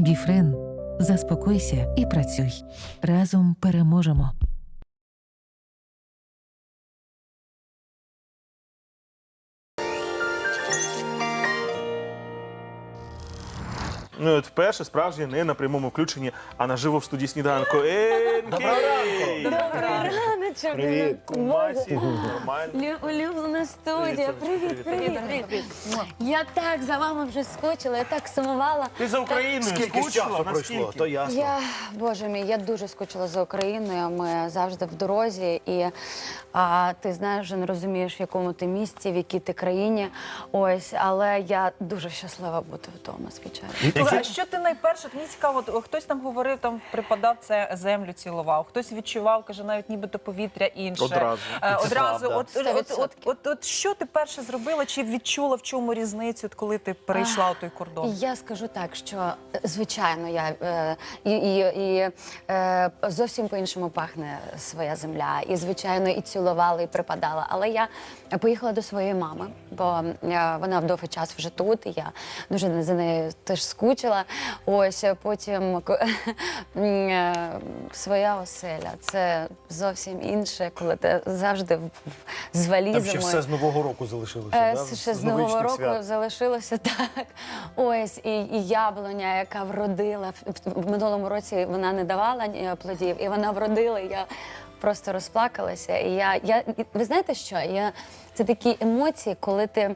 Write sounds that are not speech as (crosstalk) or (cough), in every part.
Біфрен. Заспокойся і працюй. Разом переможемо. Ну, і от вперше справжнє не на прямому включенні, а наживо в студії сніданку. Енкей! Добрий раночок. Привіт, Кумасі, нормально. Лю- Улюблена студія. Привіт, Привіт, привіт. Я так за вами вже скучила, я так сумувала. Ти за Україною Скільки ж скучила? часу пройшло, Наскільки? то ясно. Я, боже мій, я дуже скучила за Україною. Ми завжди в дорозі, і а, ти знаєш, вже не розумієш, в якому ти місці, в якій ти країні. Ось, але я дуже щаслива бути вдома, звичайно. Слухай, а що ти найперше? От Мені цікаво, от, хтось там говорив, там припадав це землю цілував, хтось відчував, каже, навіть нібито повітря інше. Одразу. Е, одразу. От, от, от, от, от, що ти перше зробила? Чи відчула в чому різницю, от коли ти перейшла той кордон? Я скажу так, що е, звичайно, я е, і, і, і е, зовсім по-іншому пахне своя земля. І звичайно, і цілувала, і припадала. Але я поїхала до своєї мами, бо е, вона довгий час вже тут. І я дуже за нею теж скучила. Ось потім (laughs) е, своя оселя. Це зовсім інше, коли ти завжди з валізами. Там ще все з Нового року залишилося. Е, да? Ще з Нового року свят. залишилося (laughs) так. Ось і, і яблуня, яка вродила в, в минулому році. Вона не давала плодів, і вона вродила. І я просто розплакалася. І я, я ви знаєте що? Я це такі емоції, коли ти.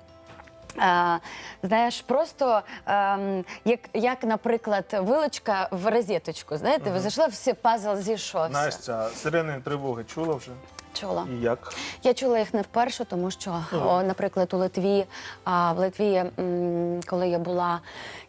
А, знаєш, просто а, як, як, наприклад, вилочка в розеточку. Знаєте, ви зайшла, все пазл зійшовся. Настя, сирени тривоги чула вже? Чула. І як? Я чула їх не вперше, тому що, о, наприклад, у Литві, а, в Литві, м, коли я була,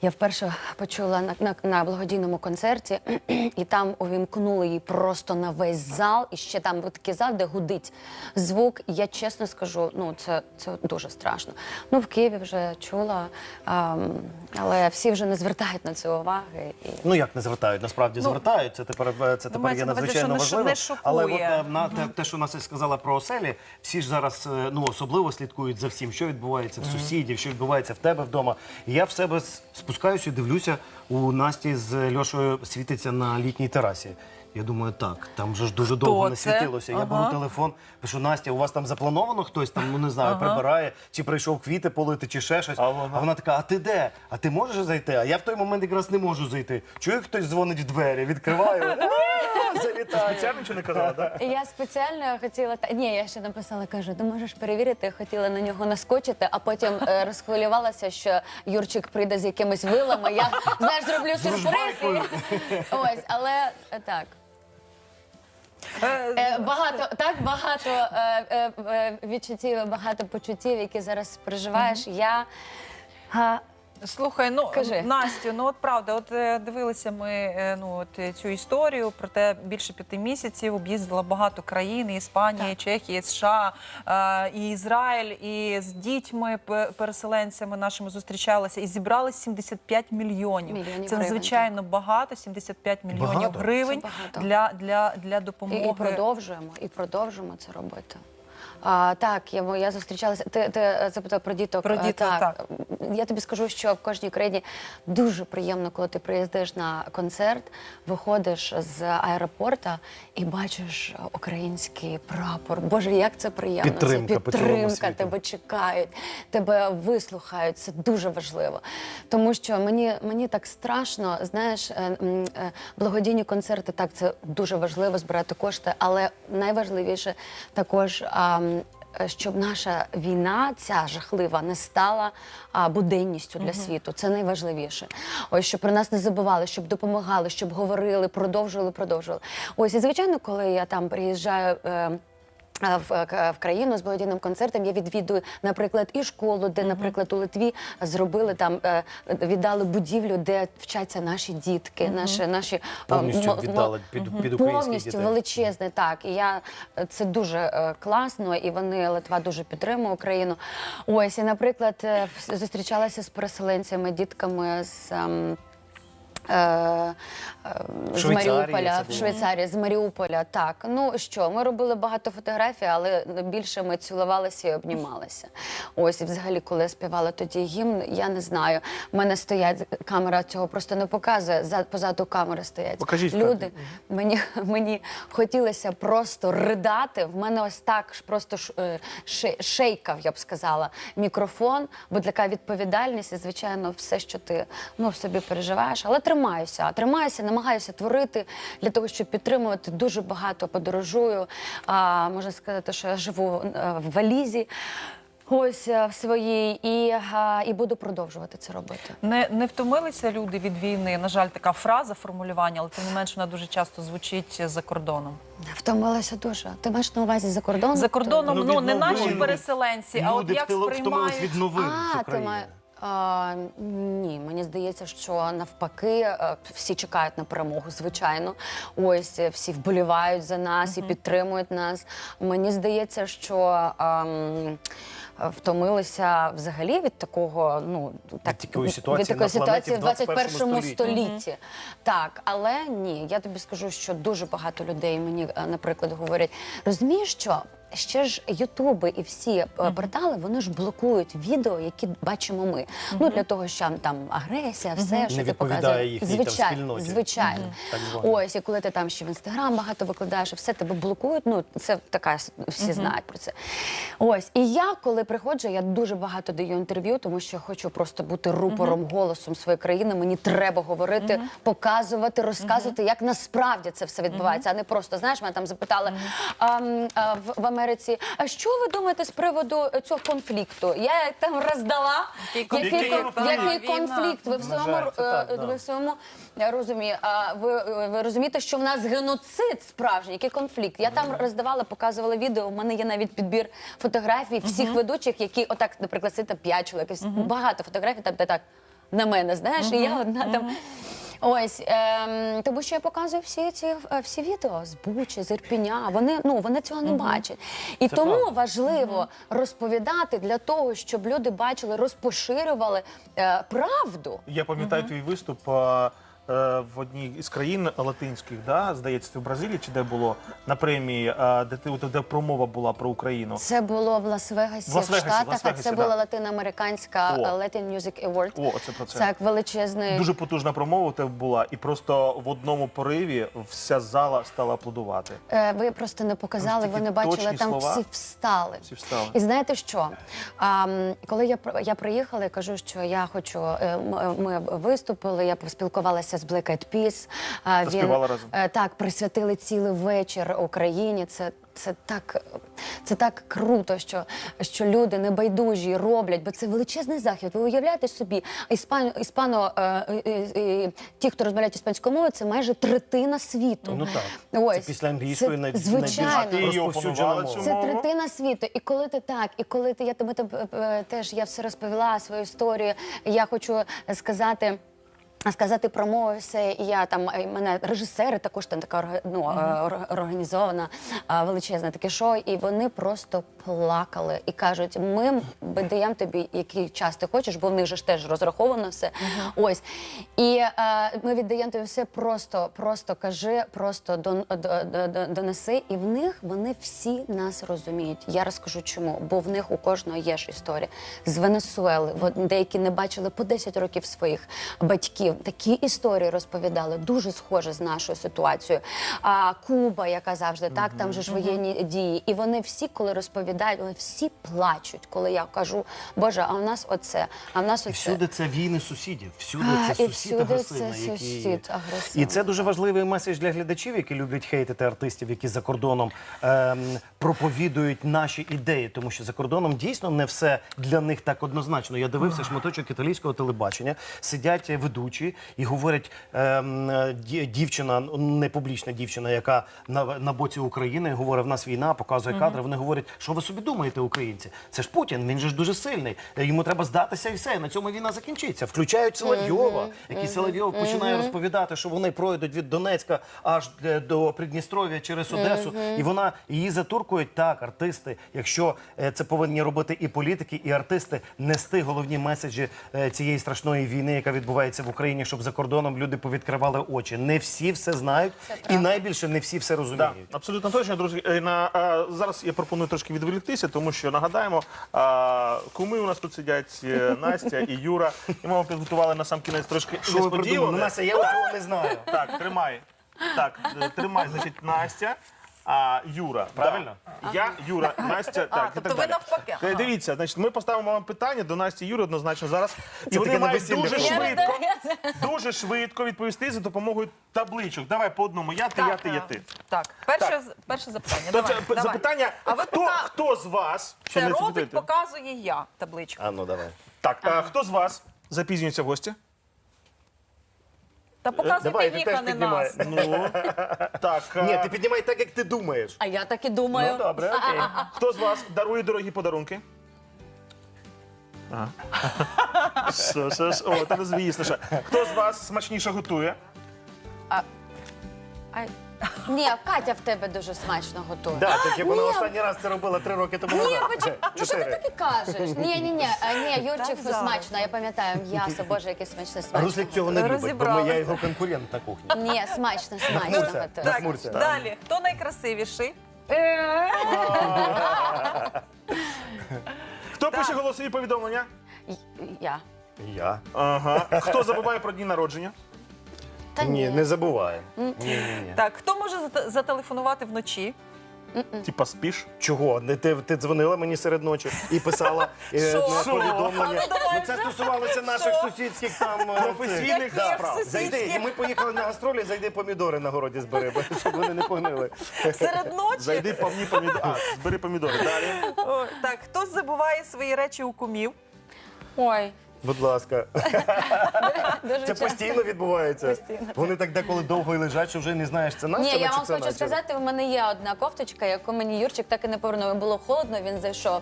я вперше почула на, на, на благодійному концерті, (clears throat) і там увімкнули її просто на весь зал. І ще там був такий зал, де гудить звук. І я чесно скажу, ну це, це дуже страшно. Ну, в Києві вже чула, а, але всі вже не звертають на це уваги. І... Ну як не звертають, насправді звертають. Це тепер е, це тепер є надзвичайно важливо. Але от е, на те, те, що Настя сказала про оселі, всі ж зараз е, ну особливо слідкують за всім, що відбувається в сусідів, що відбувається в тебе вдома. І я в себе с- спускаюся і дивлюся у Насті з Льошою світиться на літній терасі. Я думаю, так, там вже ж дуже довго не це? світилося. Я Ага. беру телефон, пишу, Настя, у вас там заплановано хтось там, ну не знаю, прибирає, чи прийшов квіти полити, чи ще щось. А вона? А вона така, а ти де? А ти можеш зайти? А я в той момент якраз не можу зайти. Чую, хтось дзвонить в двері, відкриваю. (laughs) «А. Спеціально нічого не казала, так? І Я спеціально хотіла та ні, я ще написала, кажу, ти можеш перевірити. Хотіла на нього наскочити, а потім е, розхвилювалася, що Юрчик прийде з якимись вилами. Я знаєш, зроблю сюрприз. І... Ось, але е, так. Е, багато так багато е, е, е, відчуттів, багато почуттів, які зараз переживаєш. Я а, Слухай, ну Кажи. Настю, ну от правда, от е, дивилися ми е, ну от е, цю історію про те, більше п'яти місяців об'їздила багато країн: і Іспанія, і Чехія, і США, е, і Ізраїль, і з дітьми, пе- переселенцями нашими зустрічалася, і зібрали 75 мільйонів. Мільйонів Це гривень, надзвичайно багато, 75 мільйонів Багато. гривень Це багато. для, для, для І, допомоги. і продовжуємо, і продовжуємо це робити. А, так, я, я зустрічалася. Ти, ти е, запитав про діток. Про Е, діток, так. Я тобі скажу, що в кожній країні дуже приємно, коли ти приїздиш на концерт, виходиш з аеропорта і бачиш український прапор. Боже, як це приємно! Підтримка це підтримка, тебе чекають, тебе вислухають. Це дуже важливо. Тому що мені, мені так страшно, знаєш, е, благодійні концерти, так, це дуже важливо збирати кошти, але найважливіше також. Е, Щоб наша війна, ця жахлива, не стала буденністю для світу. Це найважливіше. Ось щоб про нас не забували, щоб допомагали, щоб говорили, продовжували, продовжували. Ось і звичайно, коли я там приїжджаю. В, в країну з благодійним концертом я відвідую, наприклад, і школу, де, наприклад, у Литві зробили там, е, віддали будівлю, де вчаться наші дітки, наші наші Повністю віддали під, під повністю дітей. величезне. Так, і я це дуже е, класно, і вони Литва дуже підтримує Україну. Ось і, наприклад, е, в- зустрічалася з переселенцями, дітками з. Е, е, з Маріуполя, в. Швейцарії, з Маріуполя. Так, ну що, ми робили багато фотографій, але більше ми цілувалися і обнімалися. Ось, і взагалі, коли я співала тоді гімн, я не знаю. У мене стоять камера цього просто не показує. За позаду камери стоять Покажіть, люди. Мені мені хотілося просто ридати. В мене ось так просто е, ше- шейкав, я б сказала, мікрофон, бо така відповідальність, і звичайно, все, що ти ну в собі переживаєш, але тримаюся, тримаюся, намагаюся творити для того, щоб підтримувати. Дуже багато подорожую. А, можна сказати, що я живу е, в валізі. Ось е, в своїй і, і буду продовжувати це робити. Не, не втомилися люди від війни. На жаль, така фраза формулювання, але тим не менш вона дуже часто звучить за кордоном. Втомилася дуже. Ти маєш на увазі за кордоном? За кордоном, Ну, ну, не новин. наші переселенці, а от як втили- втомились від новин з А, ти має... А, ні, мені здається, що навпаки е, всі чекають на перемогу, звичайно. Ось е, всі вболівають за нас і підтримують нас. Мені здається, що ем, е, втомилися взагалі від такого, ну так такої ситуації від такої на ситуації в в 21 21 столітті. столітті. Так, але ні, я тобі скажу, що дуже багато людей мені, е, наприклад, говорять: розумієш, що ще ж Ютуби і всі е, портали вони ж блокують відео, які бачимо ми. Ну для того, що там агресія, все що Не ти відповідає показуєш. їхній там звичайно, спільноті. звичайно. Так. Ось і коли ти там ще в інстаграм багато викладаєш, і все тебе блокують. Ну це така всі знають про це. Ось і я, коли приходжу, я дуже багато даю інтерв'ю, тому що хочу просто бути рупором, голосом своєї країни. Мені треба говорити, показувати, розказувати, як насправді це все відбувається, а не просто знаєш, мене там запитали а, в, в Америці. А що ви думаєте з приводу е, цього конфлікту? Я там роздала Який який, конфлікт? який конфлікт. Ви в своєму жаль, так, е, да. ви в своєму я розумію. А ви, ви розумієте, що в нас геноцид справжній, який конфлікт? Я там роздавала, показувала відео. У мене є навіть підбір фотографій всіх ведучих, які отак, наприклад, сидить п'ять чоловік. Багато фотографій, там де так на мене, знаєш, і я одна там. Ось ем, тому, що я показую всі ці е, всі відео з Бучі, з Ірпіня. Вони ну вони цього не бачать, і тому правда. важливо розповідати для того, щоб люди бачили, розпоширювали е, правду. Я пам'ятаю твій виступ е, в одній із країн латинських, да? здається, це в Бразилії чи де було на премії, е, де ти у промова була про Україну. Це було в Лас-Вегасі, В Лас-Вегасі, в Штатах, а Лас-Вегасі, це да. була латиноамериканська е, Latin Music Award. О, це про це. Так, величезний. Дуже потужна промова у тебе була, і просто в одному пориві вся зала стала аплодувати. Е, Ви просто не показали, ви не бачили, там слова. всі встали. Всі встали. І знаєте що? А, коли я я приїхала, я кажу, що я хочу. е, Ми виступили, я поспілкувалася з Black Eyed Peas. Та співала разом. е, так присвятили цілий вечір Україні. Це. Це так, це так круто, що, що люди небайдужі роблять, бо це величезний захід. Ви уявляєте собі, іспан, іспано, е, е, е, ті, хто розмовляють іспанською мовою, це майже третина світу. Ну так. Ось. Це після англійської най- звичайно. найбільш розповсюджена мова. Це мову? третина світу. І коли ти так, і коли ти я тебе тебе, е, теж я все розповіла свою історію. Я хочу сказати. Сказати про мову все, і я там мене режисери також там така ну, е, ор- організована е, величезне таке шоу, і вони просто плакали і кажуть: ми даємо тобі який час ти хочеш, бо в них же ж теж розраховано все. Ось і е, ми віддаємо тобі все просто, просто кажи, просто дон, до, до, до- донеси. І в них вони всі нас розуміють. Я розкажу чому, бо в них у кожного є ж історія з Венесуели. Деякі не бачили по 10 років своїх батьків. Такі історії розповідали, дуже схоже з нашою ситуацією. А Куба, яка завжди так, там же ж воєнні дії. І вони всі, коли розповідають, вони всі плачуть, коли я кажу, Боже, а в нас оце, а в нас І всюди це війни сусідів. Всюди А, це і сусід всюди агресивний. це який... сусід агресивний. І це дуже важливий меседж для глядачів, які люблять хейтити артистів, які за кордоном ем, проповідують наші ідеї. Тому що за кордоном дійсно не все для них так однозначно. Я дивився шматочок італійського телебачення, сидять ведучі і говорять, ем, ді- дівчина, не публічна дівчина, яка на, на боці України говорить, в нас війна, показує кадри. Вони говорять, що ви собі думаєте, українці? Це ж Путін, він же ж дуже сильний. Йому треба здатися і все. На цьому війна закінчиться. Включають Соловйова, який Соловйов починає розповідати, що вони пройдуть від Донецька аж е, до Придністров'я через Одесу, і вона її затуркують так, артисти. Якщо е, це повинні робити і політики, і артисти, нести головні меседжі е, цієї страшної війни, яка відбувається в Україні, щоб за кордоном люди повідкривали очі. Не всі все знають, і найбільше не всі все Да, розуміють. абсолютно точно, друзі. Е, На, а, зараз я пропоную трошки відволіктися, тому що нагадаємо, а, куми у нас тут сидять е, (laughs) Настя і Юра. І ми вам підготували на сам кінець трошки Що ви придумали? Несподіване. Настя, я цього не знаю. Так, тримай. Так, е, тримай, значить, Настя. А Юра, Правильно? Да. Я, Юра, (laughs) Настя. Так, і тобто так ви далі. навпаки. Е, Дивіться, значить, ми поставимо вам питання до Насті Юри однозначно зараз. І вони таке на мають дуже було. швидко, дуже швидко відповісти за допомогою табличок. Давай по одному. Я ти, я ти, я ти. Так, перше, Так. з- перше запитання. То Давай, це давай. запитання, А ви хто, пока- хто з вас що Це не робить, запитуєте? показує я табличку. А ну давай. Так, а, хто з вас запізнюється в гості? Та показуйте давай, ти теж не піднімай. нас. Ну так. (laughs) Ні, ти піднімай так, як ти думаєш. А я так і думаю. Ну добре, окей. (laughs) Хто з вас дарує дорогі подарунки? Ага. Що, що, що? О, та звісно. що. Хто з вас смачніше готує? Ай. Ні, Катя в тебе дуже смачно готує. Да, так як вона Ні. останній раз це робила три роки тому Ні, назад. почекай, ну що ти таке кажеш? Ні, ні, ні, ні, Юрчик зараз. смачно, я пам'ятаю, м'ясо, боже, яке смачне, А смачно. Руслік цього не любить, бо ми- Розібралися. я його конкурент на кухні. Ні, смачно, смачно Нахмурся. готує. Так. Нахмурся. Далі, хто найкрасивіший? Хто пише голосові повідомлення? Я. Я? Ага. Хто забуває про дні народження? Та Ні, ні. не забуває. Ні, ні, ні. Так, хто може зате- зателефонувати вночі? Типа спіш? Чого? Не ти, ти дзвонила мені серед ночі і писала е, Що? на Що? повідомлення. А ну, Ну, це стосувалося наших сусідських там е, Професійних справ. Зайди, і ми поїхали на гастролі, зайди помідори на городі збери, бо- щоб вони не погнили. Серед ночі? Зайди повні помідори. А, збери помідори. Далі. О, так, хто забуває свої речі у кумів? Ой, Будь ласка. (laughs) дуже Це часто. постійно відбувається. Постійно. Вони так деколи довго і лежать, що вже не знаєш, це Ні, я чи вам це хочу сказати, в мене є одна кофточка, яку мені Юрчик так і не повернув. Було холодно, він зайшов.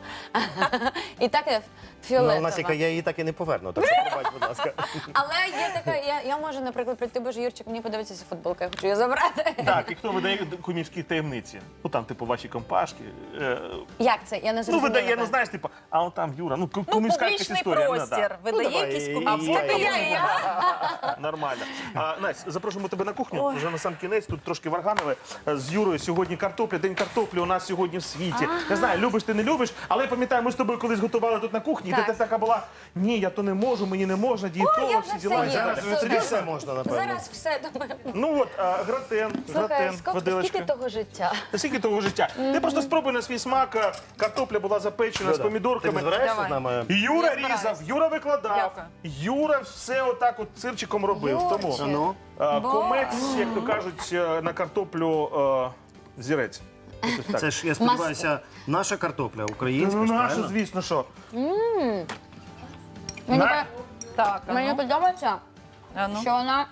(laughs) І так Ну, фіолетова. у нас яка я її так і не поверну, так що пробач, будь ласка. (laughs) Але є така, я, я можу, наприклад, прийти, боже, Юрчик, мені подобається ця футболка, я хочу її забрати. Так, і хто видає кумівські таємниці? Ну там, типу, ваші компашки. Е, Як це? Я не Ну, зрозуміла. видає, ну знаєш, типу, а он там Юра, ну ку- Ну, кумівська якась публічний історія. Ну, простір. Да. Видає давай, якісь і- і і я, і і я. я. Нормально. А, Настя, запрошуємо тебе на кухню. Вже на сам кінець тут трошки варганили Е, з Юрою. Сьогодні картопля, день картоплі у нас сьогодні в світі. Не знаю, любиш ти не любиш, але я пам'ятаю, ми з тобою колись готували тут на кухні, і Так. ти така була: ні, я то не можу, мені не можна, я дієтолог, вже всі все діла. їм. Зараз- Зараз тобі все можна, напевно. Зараз все думаю. Ну от, а, гратен, Слухай, гратен, скільки, виделочка. скільки того життя? Скільки того життя? Ти просто спробуй на свій смак. а, Картопля була запечена з Люда, Ти не помідорками. збираєшся з нами? Юра Я збираюсь. різав, Юра викладав. Дякую. Юра все отак от цирчиком робив. Тому Юрчик. Ну, а, комець, як то кажуть, е, на картоплю е, зірець. Якось так. це ж, я сподіваюся, наша картопля українська, Ну, ж, наше, правильно? звісно, що. Мені, На- по- Так, а мені ну, подобається, а ну. що вона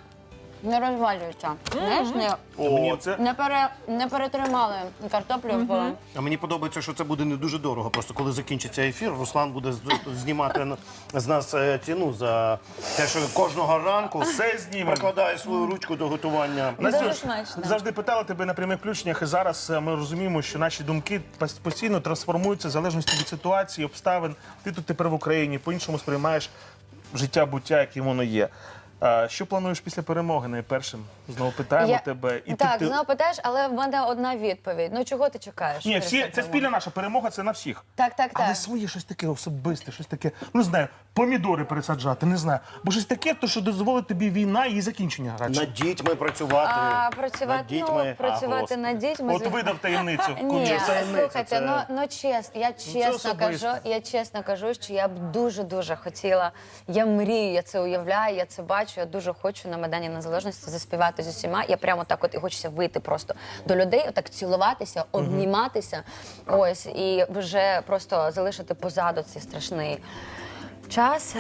не розвалюється. Знаєш, не, О, це не, пере, не перетримали картоплю в А мені подобається, що це буде не дуже дорого. Просто коли закінчиться ефір, Руслан буде з- знімати на- з нас е, ціну за те, що кожного ранку все знімемо. прикладає свою ручку до готування. Настюш, Дуже смачно. завжди питала тебе на прямих включеннях, і зараз е, ми розуміємо, що наші думки пос- постійно трансформуються в залежності від ситуації, обставин. Ти тут тепер в Україні, по-іншому сприймаєш життя, буття, яким воно є. А, що плануєш після перемоги? Найпершим знову питаємо Я- тебе. І так, ти, ти... знову питаєш, але в мене одна відповідь. Ну чого ти чекаєш? Ні, всі, це спільна наша перемога, це на всіх. Так, так, Але так. своє щось таке особисте, щось таке, ну не знаю, помідори пересаджати, не знаю. Бо щось таке, то що дозволить тобі війна і закінчення радше. Над дітьми працювати. А, над працювати, ну, працювати над дітьми. От звісно. видав таємницю. Ні, слухайте, це- ну, ну чесно, я чесно особисто. кажу, я чесно кажу, що я б дуже дуже хотіла. Я мрію, я це уявляю, я це бачу. Я дуже хочу на Майдані Незалежності заспівати з усіма. Я прямо так, от і хочеться вийти просто до людей, отак цілуватися, обніматися. Ось і вже просто залишити позаду цей страшний час.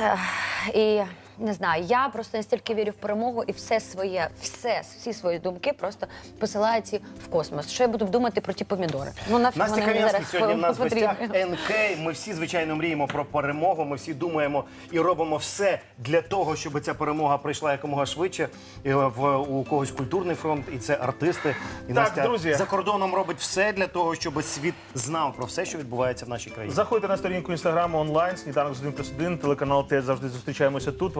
І не знаю, я просто настільки вірю в перемогу і все своє, все, всі свої думки просто посилаю ці в космос. Що я буду думати про ті помідори? Ну нафіг Настя вони Кам'янська зараз сьогодні в нас в гостях. НК. Ми всі звичайно мріємо про перемогу. Ми всі думаємо і робимо все для того, щоб ця перемога прийшла якомога швидше. І в у когось культурний фронт, і це артисти. І Так, Настя друзі. за кордоном робить все для того, щоб світ знав про все, що відбувається в нашій країні. Заходьте на сторінку інстаграму онлайн, сніданок з 1 плюс 1, телеканал ТЕС завжди зустрічаємося тут.